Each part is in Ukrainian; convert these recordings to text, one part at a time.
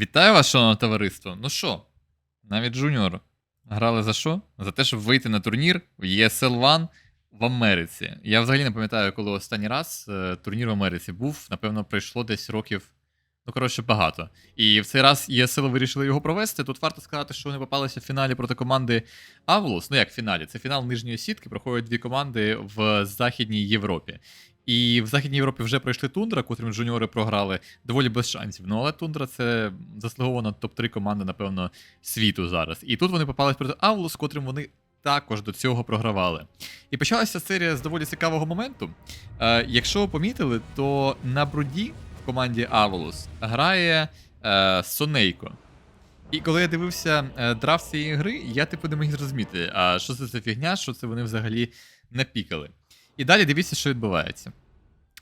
Вітаю вас, шановне товариство. Ну що, навіть Джуніор грали за що? За те, щоб вийти на турнір в ESL One в Америці. Я взагалі не пам'ятаю, коли останній раз е, турнір в Америці був. Напевно, пройшло десь років. Ну, коротше, багато. І в цей раз ESL вирішили його провести. Тут варто сказати, що вони попалися в фіналі проти команди Авлус. Ну як в фіналі? Це фінал нижньої сітки. Проходять дві команди в Західній Європі. І в Західній Європі вже пройшли Тундра, котрим жуніори програли доволі без шансів. Ну але Тундра це заслуговано топ-3 команди, напевно, світу зараз. І тут вони попались проти Авлус, котрим вони також до цього програвали. І почалася серія з доволі цікавого моменту. Е, якщо ви помітили, то на бруді в команді Авлус грає е, Сонейко. І коли я дивився е, драфт цієї гри, я типу не міг зрозуміти, а що це за фігня, що це вони взагалі напікали. І далі дивіться, що відбувається.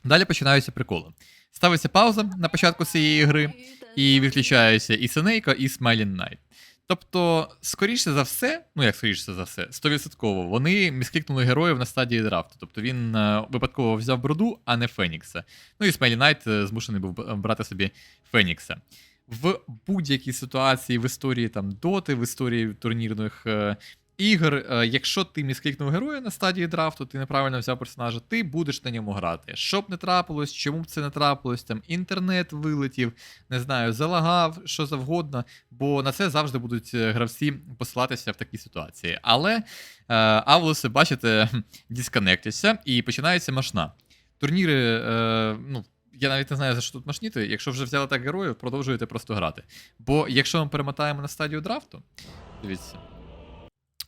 Далі починаються приколи. Ставиться пауза на початку цієї гри, і відключаються і Сенейко, і Smiling Knight. Тобто, скоріше за все, ну як скоріше за все, 100% вони місклікнули героїв на стадії драфту. Тобто він е, випадково взяв броду, а не Фенікса. Ну і Смайлі Найт е, змушений був брати собі Фенікса. В будь-якій ситуації в історії там доти, в історії турнірних е, ігор, е, якщо ти місклікнув героя на стадії драфту, ти неправильно взяв персонажа, ти будеш на ньому грати. Що б не трапилось, чому б це не трапилось, там інтернет вилетів, не знаю, залагав, що завгодно, бо на це завжди будуть е, гравці посилатися в такій ситуації. Але е, Авлуси, бачите, дисконектяться і починається машна. Турніри, ну. Я навіть не знаю, за що тут машніти. Якщо вже взяли так героїв, продовжуєте просто грати. Бо якщо ми перемотаємо на стадію драфту, дивіться.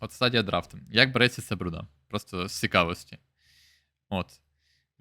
От стадія драфту. Як береться ця бруда? Просто з цікавості. От.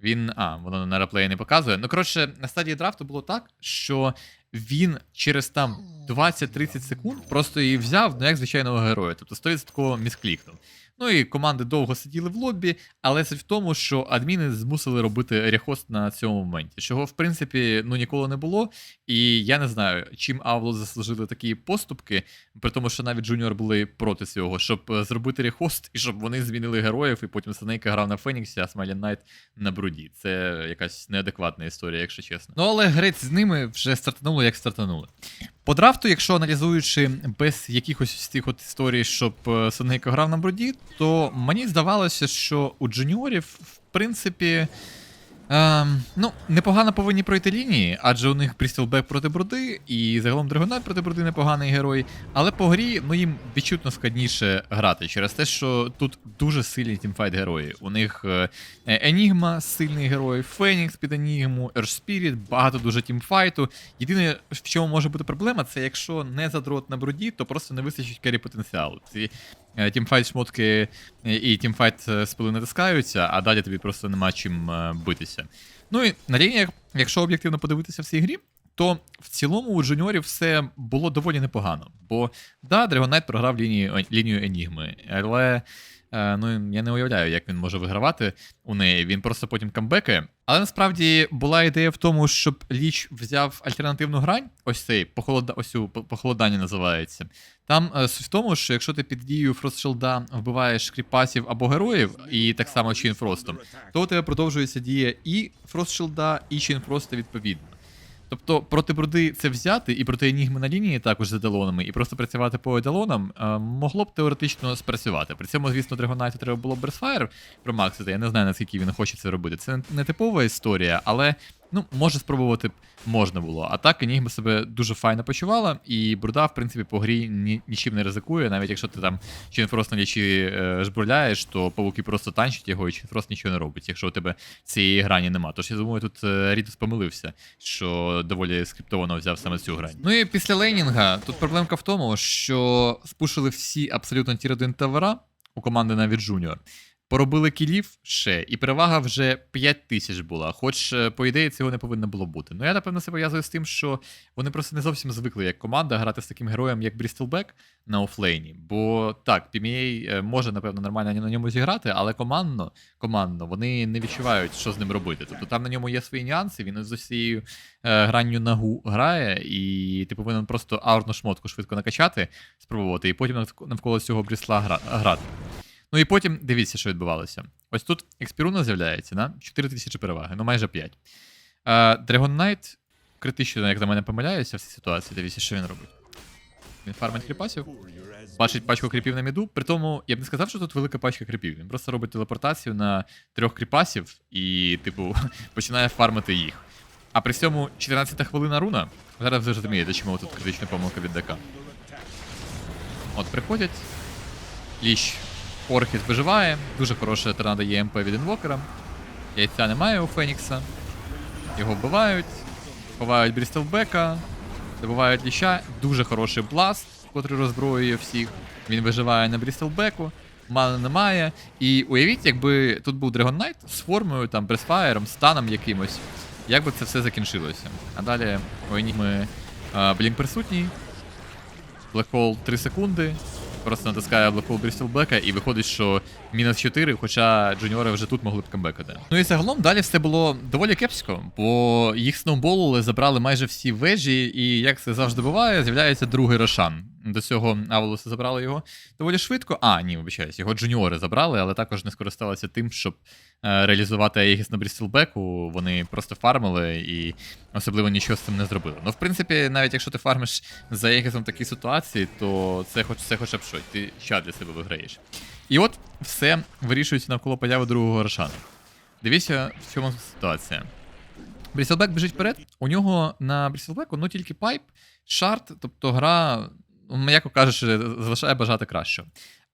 Він. А, воно на реплеї не показує. Ну, коротше, на стадії драфту було так, що він через там 20-30 секунд просто її взяв, ну як звичайного героя. Тобто 100% місклікнув. Ну і команди довго сиділи в лобі, але це в тому, що адміни змусили робити рехост на цьому моменті, чого в принципі ну ніколи не було. І я не знаю, чим Авло заслужили такі поступки, при тому, що навіть Джуніор були проти цього, щоб е, зробити рехост і щоб вони змінили героїв, і потім Сенейка грав на Феніксі, а Смайлі Найт на бруді. Це якась неадекватна історія, якщо чесно. Ну але грець з ними вже стартануло, як стартанули. По драфту, якщо аналізуючи без якихось цих от історій, щоб е, Сенейко грав на бруді, то мені здавалося, що у джуніорів, в принципі. Ем, ну, непогано повинні пройти лінії, адже у них Брістелбек проти бруди, і загалом Драгонайт проти бруди непоганий герой. Але по грі ну, їм відчутно складніше грати через те, що тут дуже сильні тімфайт герої. У них е, Енігма сильний герой, Фенікс під Енігму, Ершпіріт, багато дуже тімфайту. Єдине, в чому може бути проблема, це якщо не задрот на бруді, то просто не вистачить керрі потенціалу. Ці е, тімфайт шмотки е, і тімфайт е, спили натискаються, а далі тобі просто нема чим е, битися. Ну і на рівні, якщо об'єктивно подивитися в цій грі, то в цілому у джуніорів все було доволі непогано. Бо да, Dragon програв лінію, лінію Енігми, але е, ну, я не уявляю, як він може вигравати у неї. Він просто потім камбекає. Але насправді була ідея в тому, щоб Ліч взяв альтернативну грань, ось цей похолода, ось по- похолодання називається. Там е, суть в тому, що якщо ти під дією Фростшилда вбиваєш кріпасів або героїв, і так само Чінфростом, то у тебе продовжується дія і Фростшилда, і Чінфроста відповідно. Тобто проти бруди це взяти і проти енігми на лінії також з еталонами, і просто працювати по еталонам е, могло б теоретично спрацювати. При цьому, звісно, Драгонайту треба було Берсфайр промаксити. Я не знаю, наскільки він хоче це робити. Це не типова історія, але ну, може спробувати можна було. А так Енігма себе дуже файно почувала, і бруда, в принципі, по грі ні, нічим не ризикує. Навіть якщо ти там Чінфрост на лічі е, жбурляєш, то павуки просто танчать його, і Чінфрост нічого не робить, якщо у тебе цієї грані нема. Тож я думаю, тут е, Рітус помилився, що доволі скриптовано взяв саме цю грань. Ну і після лейнінга тут проблемка в тому, що спушили всі абсолютно тір 1 тавера у команди навіть Junior. Поробили кілів ще, і перевага вже 5 тисяч була. Хоч, е, по ідеї, цього не повинно було бути. Ну я напевно це пов'язую з тим, що вони просто не зовсім звикли як команда грати з таким героєм, як Брістелбек на офлейні. Бо так, PMA е, може, напевно, нормально на ньому зіграти, але командно, командно вони не відчувають, що з ним робити. Тобто там на ньому є свої нюанси, він з усією е, гранню нагу грає, і ти повинен просто аурну шмотку швидко накачати, спробувати, і потім навколо цього брісла грати. Ну і потім дивіться, що відбувалося. Ось тут експіруна з'являється, да? 4 тисячі переваги, ну майже 5. Е, Dragon Knight критично, як на мене помиляюся в цій ситуації. Дивіться, що він робить. Він фармить кріпасів, бачить пачку кріпів на міду. При тому, я б не сказав, що тут велика пачка кріпів. Він просто робить телепортацію на трьох кріпасів і, типу, починає фармити їх. А при цьому 14 хвилина руна. Зараз ви розумієте, чому тут критична помилка від ДК. От приходять. Ліч Орхіс виживає. Дуже хороша торнадо є МП від інвокера. Яйця немає у Фенікса. Його вбивають. Ховають Брістелбека. Добувають ліща. Дуже хороший бласт, котрий роззброює всіх. Він виживає на Брістелбеку. Мани немає. І уявіть, якби тут був Dragon Knight з формою, там, бресфаєром, станом якимось. Як би це все закінчилося? А далі у Енігми Блінк присутній. Блекхол 3 секунди. Просто натискає Блекхол Брістелбека і виходить, що мінус 4, хоча джуніори вже тут могли б камбекати. Ну і загалом далі все було доволі кепсько, бо їх сноуболили, забрали майже всі вежі, і як це завжди буває, з'являється другий Рошан. До цього Аволоси забрали його доволі швидко. А, ні, вибачаюсь, його джуніори забрали, але також не скористалися тим, щоб е, реалізувати Аегіс на Брістелбеку. Вони просто фармили і особливо нічого з цим не зробили. Ну, в принципі, навіть якщо ти фармиш за Аегісом в такій ситуації, то це хоч це хоча б щось, ти ща для себе виграєш. І от все вирішується навколо появи другого Рошана. Дивіться, в чому ситуація. Брістелбек біжить вперед. У нього на Брістелбеку ну тільки пайп, шарт, тобто гра, м'яко кажучи, залишає бажати кращого.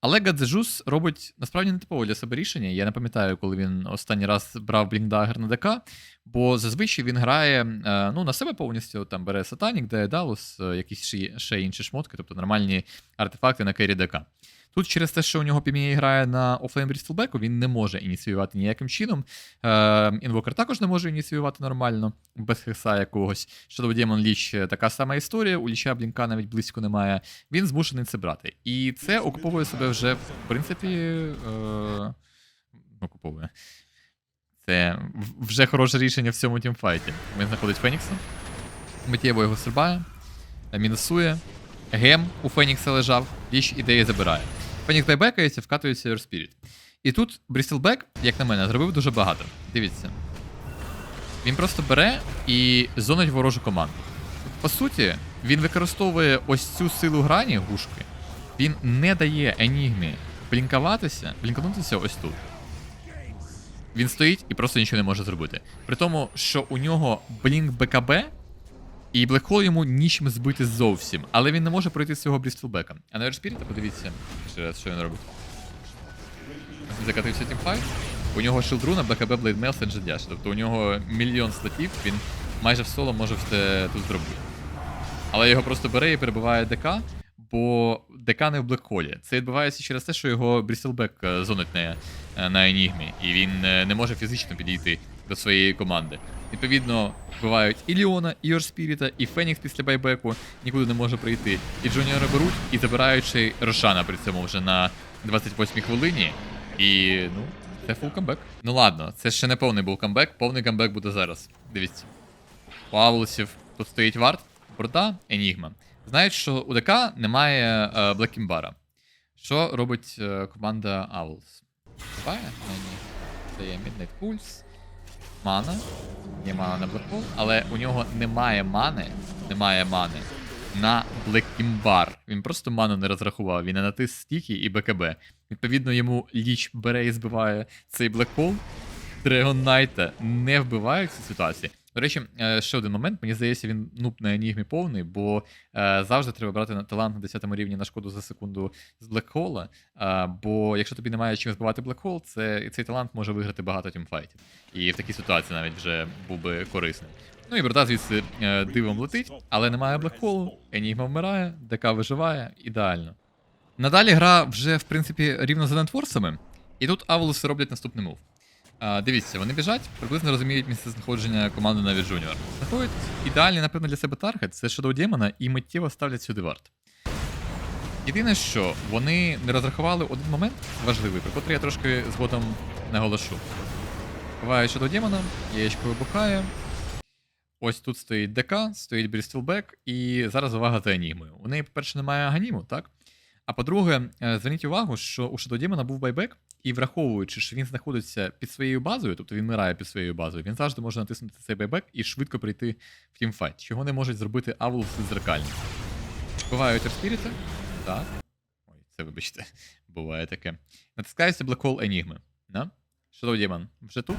Але Гадзежус робить насправді нетипове для себе рішення. Я не пам'ятаю, коли він останній раз брав Блінкдагер на ДК, бо зазвичай він грає е, ну, на себе повністю, там бере Сатанік, Деедалус, е, якісь ще, інші шмотки, тобто нормальні артефакти на кері ДК. Тут через те, що у нього PMA грає на офлейн Брістелбеку, він не може ініціювати ніяким чином. Е, Інвокер також не може ініціювати нормально, без хекса якогось. Щодо Демон Ліч така сама історія, у Ліча Блінка навіть близько немає. Він змушений це брати. І це окуповує себе вже, в принципі, е, окуповує. Це вже хороше рішення в цьому тімфайті. Він знаходить Фенікса, миттєво його стрибає, мінусує. Гем у Фенікса лежав, ліч ідеї забирає. Фенікс байбекається, вкатується Your Spirit. І тут Брістелбек, як на мене, зробив дуже багато. Дивіться. Він просто бере і зонить ворожу команду. По суті, він використовує ось цю силу грані гушки. Він не дає Енігмі блінкуватися, блінканутися ось тут. Він стоїть і просто нічого не може зробити. При тому, що у нього блінк БКБ, і Блекхол йому нічим збити зовсім, але він не може пройти з цього Брістелбека. А на Ершпіріта, подивіться, ще раз, що він робить. Закатився тімфайт. У нього шилдруна, БКБ, Mail, Сенджа Тобто у нього мільйон слотів, він майже в соло може все тут зробити. Але його просто бере і перебиває ДК, бо ДК не в блекхолі. Це відбувається через те, що його Брістелбек зонить на, е, на Енігмі, і він е, не може фізично підійти до своєї команди. Відповідно, вбивають і Ліона, і Орспіріта, і Фенікс після байбеку нікуди не може прийти. І Джуніора беруть і й Рошана при цьому вже на 28-й хвилині. І ну, це фул камбек. Ну ладно, це ще не повний був камбек, повний камбек буде зараз. Дивіться. У Авелсів тут стоїть варт, борда, Енігма. Знають, що у ДК немає е, Блекімбара. Що робить е, команда? Буває? Ні, ні. Це є Midnight Pulse. Мана. Є мана на Black але у нього немає мани. Немає мани на Блекімбар. Він просто ману не розрахував. Він не натис стіки і БКБ. Відповідно, йому ліч бере і збиває цей Black Дрегон Knight не вбиває в цій ситуації. До речі, е, ще один момент. Мені здається, він нуб на енігмі повний, бо е, завжди треба брати талант на 10 рівні на шкоду за секунду з блекхола. Е, бо якщо тобі немає чим збивати блекхол, це цей талант може виграти багато тімфайтів. І в такій ситуації навіть вже був би корисний. Ну і брода звідси дивом летить, але немає блекхолу, енігма вмирає, ДК виживає, ідеально. Надалі гра вже, в принципі, рівно за нетворсами, і тут Аволуси роблять наступний мув. Дивіться, вони біжать, приблизно розуміють місце знаходження команди навіть Junior. Знаходять ідеальний, напевно, для себе таргет це Shadow Demon і миттєво ставлять сюди варт. Єдине, що вони не розрахували один момент важливий, про котрий я трошки згодом наголошу. Буває Shadow Demon, яєчко вибухає. Ось тут стоїть ДК, стоїть Брістелбек, і зараз увага за Енігмою. У неї, по-перше, немає аганіму, так? А по-друге, е, зверніть увагу, що у Shadow Demon був байбек, І враховуючи, що він знаходиться під своєю базою, тобто він мирає під своєю базою, він завжди може натиснути цей байбек і швидко прийти в тімфайт, чого не можуть зробити Авулс і Зеркальні. Бувають розпіріти. Так. Ой, це вибачте, буває таке. Натискається Hole Enigma. Да? Shadow Demon вже тут.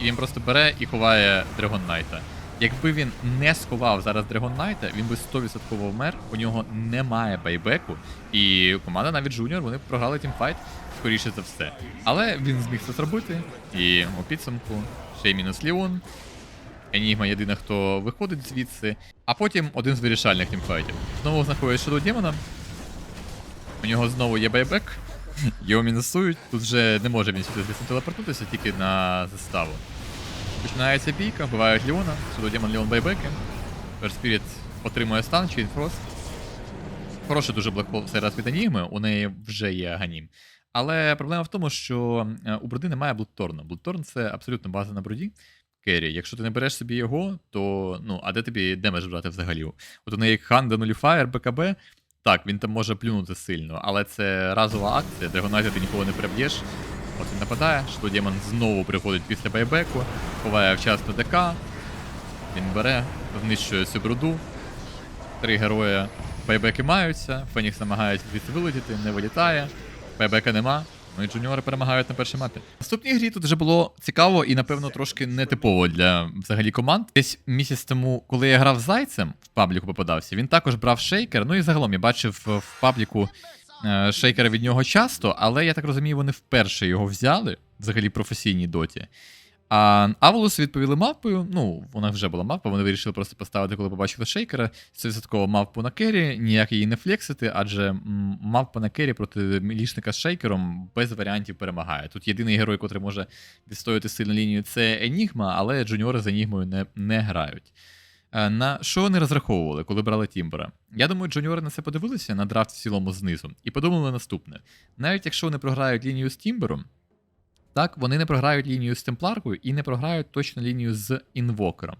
І він просто бере і ховає Dragon Knight. Якби він не сховав зараз Dragon Knight, він би 100% вмер, у нього немає байбеку, і команда навіть Junior, вони програли тімфайт, скоріше за все. Але він зміг це зробити, і у підсумку ще й мінус Ліон. Енігма єдина, хто виходить звідси, а потім один з вирішальних тімфайтів. Знову знаходить Shadow Демона. У нього знову є байбек. Його мінусують. Тут вже не може він сюди телепортуватися, тільки на заставу. Починається бійка, вбивають Леона, Shadow Demon Леон байбеки. Spirit отримує стан чи інфрост. Хороший дуже блекхол цей раз від Енігми, у неї вже є Аганім. Але проблема в тому, що е, у бруди немає Блудторну. Блудторн це абсолютно база на бруді. Керрі. Якщо ти не береш собі його, то ну, а де тобі демедж брати взагалі? От у неї Ханда Нуліфаєр, БКБ. Так, він там може плюнути сильно, але це разова акція, Драгонайза ти ніколи не переб'єш. Він нападає, що Демон знову приходить після байбеку, ховає вчасно ДК. Він бере, знищує цю бруду. Три герої байбеки маються, Фенікс намагається звідси вилетіти, не вилітає. Байбека нема. Ну і джуніори перемагають на першій мапі. В наступній грі тут вже було цікаво і, напевно, трошки нетипово для взагалі команд. Десь місяць тому, коли я грав з зайцем, в пабліку попадався, він також брав шейкер. Ну і загалом я бачив в пабліку шейкера від нього часто, але я так розумію, вони вперше його взяли, взагалі професійній доті. А Аволус відповіли мавпою. Ну, вона вже була мавпа, вони вирішили просто поставити, коли побачили шейкера. Це мавпу на кері, ніяк її не флексити, адже м, мавпа на кері проти мілішника з шейкером без варіантів перемагає. Тут єдиний герой, котрий може відстояти сильну лінію, це Енігма, але джуніори з Енігмою не, не грають. Е, На що вони розраховували, коли брали Тімбера? Я думаю, джуніори на це подивилися на драфт в цілому знизу і подумали наступне: навіть якщо вони програють лінію з Тімбером, так, вони не програють лінію з темпларкою і не програють точно лінію з інвокером.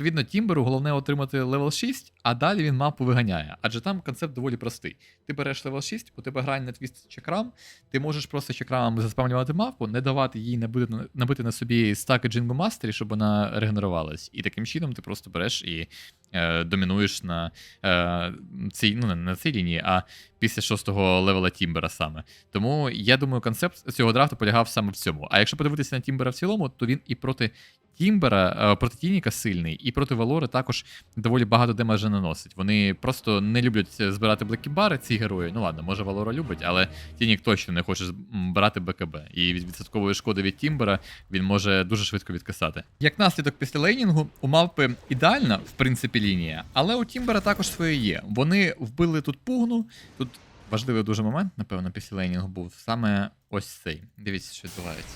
Відповідно, Тімберу головне отримати левел 6, а далі він мапу виганяє. Адже там концепт доволі простий. Ти береш левел 6, у тебе грань на твіст чакрам, ти можеш просто чакрамами заспавнювати мапу, не давати їй набити, набити на собі стаки Джингу Мастері, щоб вона регенерувалась. І таким чином ти просто береш і е, домінуєш на е, цій, ну, не на цій лінії, а після шостого левела Тімбера саме. Тому я думаю, концепт цього драфту полягав саме в цьому. А якщо подивитися на Тімбера в цілому, то він і проти Тімбера, е, проти Тініка сильний, і проти Валори також доволі багато демеджа наносить. Вони просто не люблять збирати блекібари, ці герої. Ну ладно, може Валора любить, але Тінік точно не хоче брати БКБ. І від відсоткової шкоди від Тімбера він може дуже швидко відкисати. Як наслідок після лейнінгу, у мавпи ідеальна, в принципі, лінія, але у Тімбера також своє є. Вони вбили тут пугну. Тут важливий дуже момент, напевно, після лейнінгу був саме ось цей. Дивіться, що відбувається.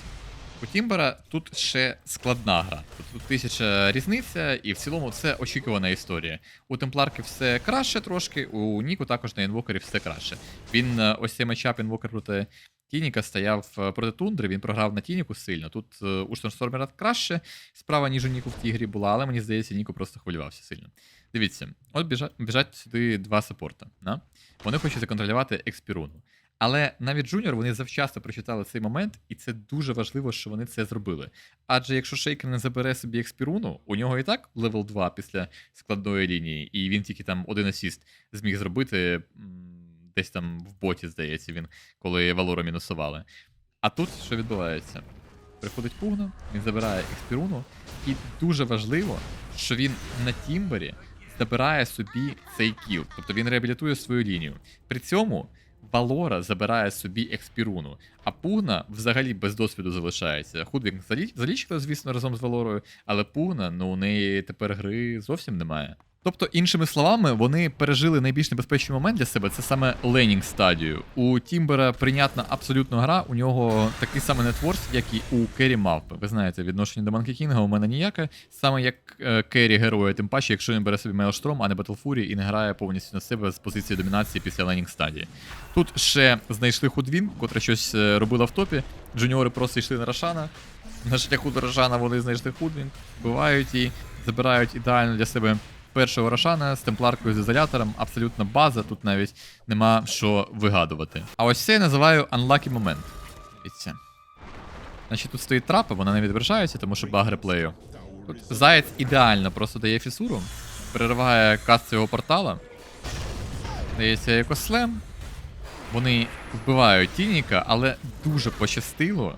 У Тімбера тут ще складна гра. Тут, тисяча різниця, і в цілому це очікувана історія. У Темпларки все краще трошки, у Ніку також на інвокері все краще. Він е, ось цей матчап інвокер проти Тініка стояв е, проти Тундри, він програв на Тініку сильно. Тут е, у Штормстормера краще справа, ніж у Ніку в тій грі була, але мені здається, Ніку просто хвилювався сильно. Дивіться, от біжать, біжать сюди два саппорта. Вони хочуть законтролювати експіруну. Але навіть Джуніор вони завчасно прочитали цей момент, і це дуже важливо, що вони це зробили. Адже якщо Шейкер не забере собі експіруну, у нього і так левел 2 після складної лінії, і він тільки там один асіст зміг зробити десь там в боті, здається, він, коли Валора мінусували. А тут що відбувається? Приходить Пугна, він забирає експіруну, і дуже важливо, що він на Тімбері забирає собі цей кіл, тобто він реабілітує свою лінію. При цьому. Валора забирає собі експіруну, а Пугна взагалі без досвіду залишається. Худвінг залічка, звісно, разом з Валорою, але Пугна, ну у неї тепер гри зовсім немає. Тобто, іншими словами, вони пережили найбільш небезпечний момент для себе це саме ленінг стадію. У Тімбера прийнятна абсолютно гра, у нього такий самий нетворс, як і у Керрі Мавпи. Ви знаєте, відношення до Манкі Кінга у мене ніяке. Саме як е, Керрі героя, тим паче, якщо він бере собі Мейлштром, а не Батлфурі і не грає повністю на себе з позиції домінації після ленінг стадії. Тут ще знайшли Худвін, котра щось е, робила в топі. Джуніори просто йшли на Рошана. На шляху до Рошана вони знайшли Худвін, вбивають її, забирають ідеально для себе першого Рошана з темпларкою з ізолятором, абсолютно база, тут навіть нема що вигадувати. А ось це я називаю unlucky момент. Дивіться. Значить, тут стоїть трапа, вона не відображається, тому що баг реплею. Тут Заєць ідеально просто дає фісуру, перериває каст цього портала. Дається екослем. Вони вбивають Тініка, але дуже пощастило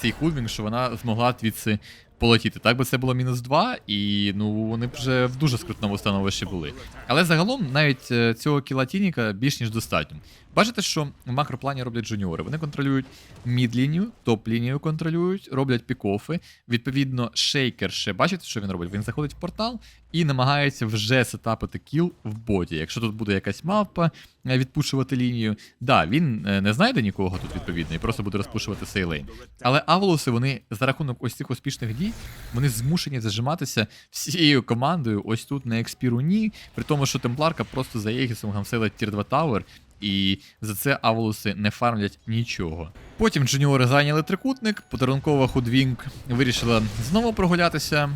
цей худвінг, що вона змогла звідси полетіти. Так би це було мінус 2, і ну вони б вже в дуже скрутному становищі були. Але загалом навіть е, цього кіла Тініка більш ніж достатньо. Бачите, що в макроплані роблять джуніори. Вони контролюють мід-лінію, топ-лінію контролюють, роблять пікофи. Відповідно, шейкер ще бачите, що він робить? Він заходить в портал і намагається вже сетапити кіл в боті. Якщо тут буде якась мавпа е, відпушувати лінію, да, він е, не знайде нікого тут відповідно і просто буде розпушувати сейлейн. Але Аволоси, вони за рахунок ось цих успішних дій, вони змушені зажиматися всією командою ось тут на експіруні, при тому, що темпларка просто за Єгісом гамселить тір 2 тавер. І за це Аволуси не фармлять нічого. Потім джуніори зайняли трикутник, подарункова Худвінг вирішила знову прогулятися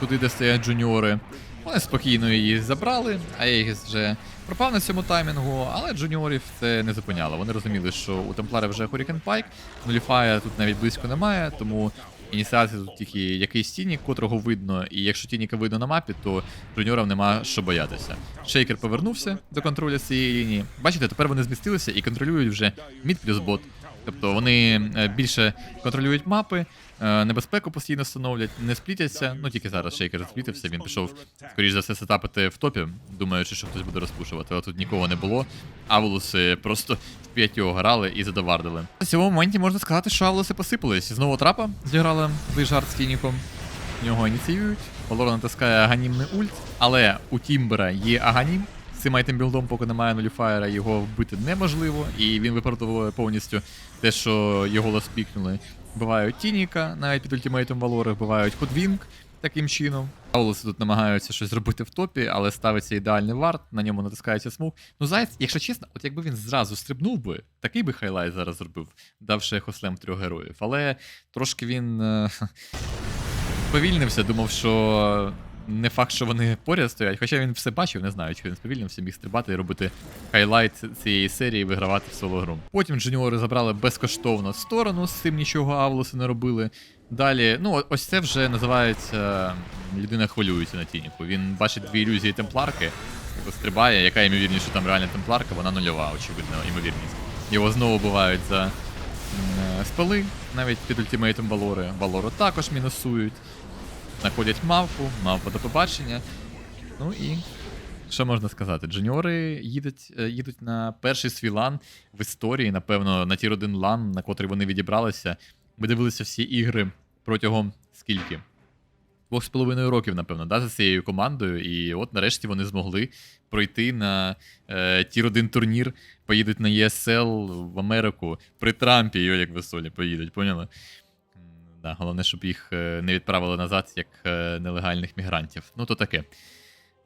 туди, де стоять джуніори. Вони спокійно її забрали, а Єгіс вже пропав на цьому таймінгу, але джуніорів це не зупиняло. Вони розуміли, що у Темплари вже Hurricane Pike, нуліфая тут навіть близько немає, тому ініціація тут тільки якийсь тінік, котрого видно, і якщо тініка видно на мапі, то джуніорам нема що боятися. Шейкер повернувся до контролю цієї лінії. Бачите, тепер вони змістилися і контролюють вже мід плюс бот. Тобто вони е, більше контролюють мапи, е, небезпеку постійно становлять, не сплітяться. Ну тільки зараз шейкер сплітився, він пішов, скоріш за все, сетапити в топі, думаючи, що хтось буде розпушувати, але тут нікого не було. Аволуси просто в п'ятьох грали і задовардили. В цьому моменті можна сказати, що Аволуси посипались. Знову трапа зіграла злий жарт з Кініком. Нього ініціюють. Валора натискає аганімний ульт, але у Тімбера є аганім. Цим айтем-білдом, поки немає нуліфаєра, його вбити неможливо, і він виправдовує повністю те, що його ласпікнули. Вбивають Тініка, навіть під ультимейтом Валори, вбивають Ходвінг таким чином. Аулуси тут намагаються щось зробити в топі, але ставиться ідеальний варт, на ньому натискається смуг. Ну, Заяць, якщо чесно, от якби він зразу стрибнув би, такий би хайлайт зараз зробив, давши хослем трьох героїв. Але трошки він е, повільнився, думав, що не факт, що вони поряд стоять, хоча він все бачив, не знаю, чи він сповільнився, міг стрибати і робити хайлайт цієї серії, вигравати в соло гру. Потім джуніори забрали безкоштовно сторону, з цим нічого Авлоси не робили. Далі, ну ось це вже називається людина хвилюється на тініку. Він бачить дві ілюзії темпларки, стрибає, яка ймовірність, що там реальна темпларка, вона нульова, очевидно, ймовірність. Його знову бувають за е, спали, навіть під ультимейтом Валори. Валору також мінусують. Знаходять мавпу, мавпа до побачення. Ну і що можна сказати? Джуніори їдуть, е, їдуть на перший свій лан в історії, напевно, на тір 1 лан, на котрий вони відібралися. Ми дивилися всі ігри протягом скільки? Двох з половиною років, напевно, да, за цією командою. І от нарешті вони змогли пройти на е, тір 1 турнір, поїдуть на ESL в Америку при Трампі, йо, як веселі поїдуть, поняли? Да, головне, щоб їх е, не відправили назад як е, нелегальних мігрантів. Ну, то таке.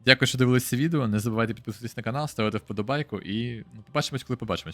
Дякую, що дивилися відео. Не забувайте підписуватись на канал, ставити вподобайку і ну, побачимось, коли побачимось.